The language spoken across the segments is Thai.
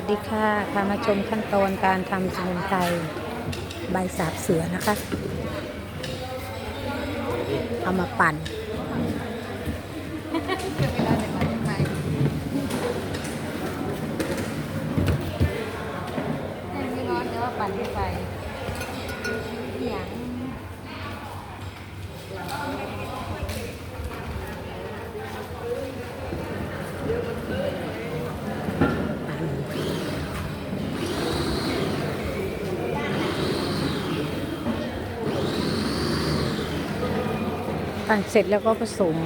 วัสดีค่ะพามาชมขั้นตอนการทำสมุนไพรใบสาบเสือนะคะ เอามาปั่นไม่ร้อนเดี๋ยวปั่นไปอย่าง ปั่นเสร็จแล้วก็ผสม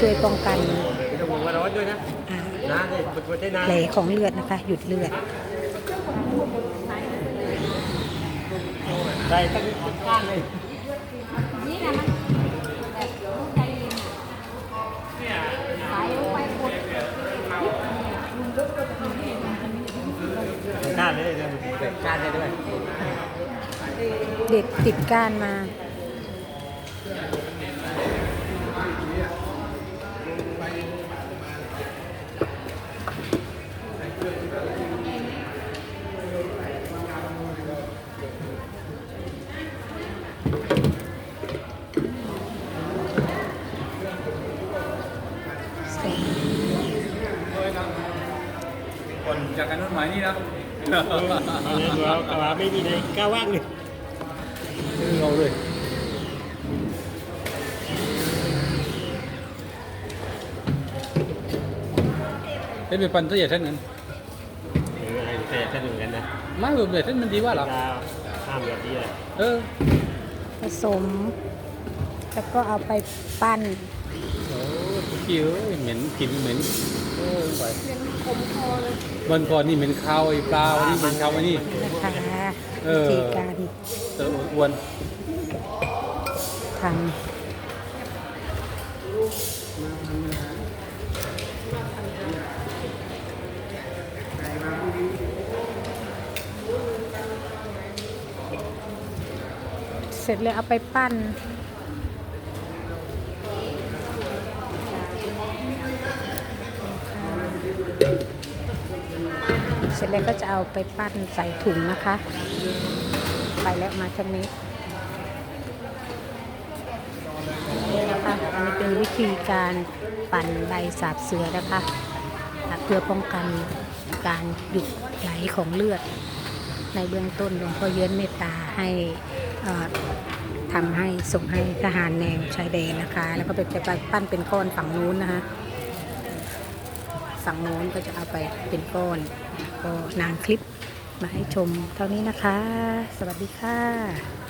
ช่วยป้องกันไม่ต้องห่วงว่าร้อนด้วยนะอ่าน้ำเนี่ยมันได้น้แผลของเลือดนะคะ หยุดเลือดำใส่ตั้งก้านเลย ได้ด้วย เด็ดติดก้านมาคนจากกัน นู้นหมายนี่นะเรากระบะไม่มีในก้าว่างเลยเราเลยเป็นเป็นปันตัวใหญ่เท่านั้นเอออะไรแต่จะดูกันนะไม่แบบใหญ่เท่านมันดีว่าหรอเราห้ามแบบนี้เลยเออผสม แล้วก็เอาไปปั้นโอ้กิ้วเหม็นกลิ่นเหม็นโอ้ยไป วันก่อนนี่เหม็นข้าวไอ้ปลาวันนี้เหม็นข้าวไอ้นี่นะคะเอวิอ ธีการเตออ้วนทำเสร็จแล้วเอาไปปั้น เสร็จแล้วก็จะเอาไปปั้นใส่ถุงนะคะ ไปแล้วมาทางนี้นี่นะคะอันนี้เป็นวิธีการปั่นใบสาบเสือนะคะเพื่อป้องกันการหยุดไหลของเลือด ในเบื้องต้นหลวงพ่อเยื้อนเมตตาให้ทำให้ส่งให้ทหารแนวชายแดนนะคะ แล้วก็ไปไปปั้นเป็นก้อนฝั่งนู้นนะคะฝั่งโน้นก็จะเอาไปเป็นก้อน ก็นางคลิปมาให้ชมเท่านี้นะคะ สวัสดีค่ะ